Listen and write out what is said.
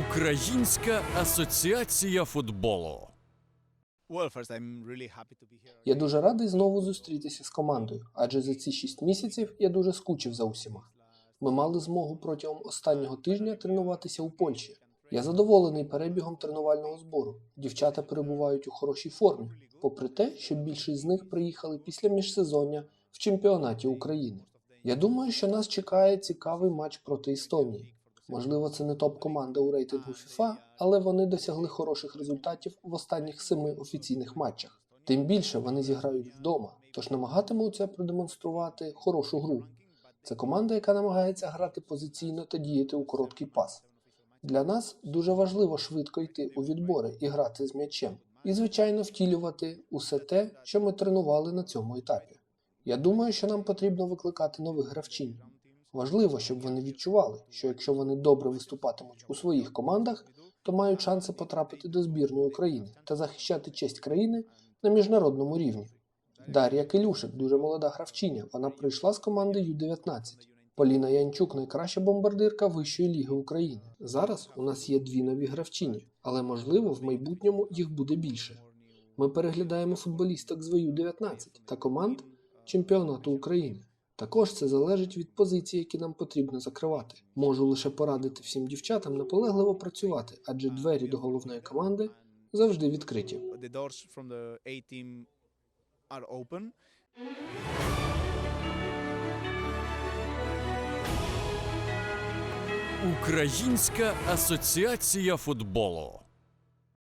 Українська асоціація футболу. Я дуже радий знову зустрітися з командою, адже за ці шість місяців я дуже скучив за усіма. Ми мали змогу протягом останнього тижня тренуватися у Польщі. Я задоволений перебігом тренувального збору. Дівчата перебувають у хорошій формі, попри те, що більшість з них приїхали після міжсезоння в чемпіонаті України. Я думаю, що нас чекає цікавий матч проти Естонії. Можливо, це не топ-команда у рейтингу FIFA, але вони досягли хороших результатів в останніх семи офіційних матчах. Тим більше вони зіграють вдома, тож намагатимуться продемонструвати хорошу гру. Це команда, яка намагається грати позиційно та діяти у короткий пас. Для нас дуже важливо швидко йти у відбори і грати з м'ячем, і, звичайно, втілювати усе те, що ми тренували на цьому етапі. Я думаю, що нам потрібно викликати нових гравчинь. Важливо, щоб вони відчували, що якщо вони добре виступатимуть у своїх командах, то мають шанси потрапити до збірної України та захищати честь країни на міжнародному рівні. Дар'я Келюшик дуже молода гравчиня. Вона прийшла з команди Ю-19. Поліна Янчук найкраща бомбардирка Вищої ліги України. Зараз у нас є дві нові гравчині, але можливо в майбутньому їх буде більше. Ми переглядаємо футболісток з Ю-19 та команд чемпіонату України. Також це залежить від позицій, які нам потрібно закривати. Можу лише порадити всім дівчатам наполегливо працювати, адже двері до головної команди завжди відкриті. Українська асоціація футболу.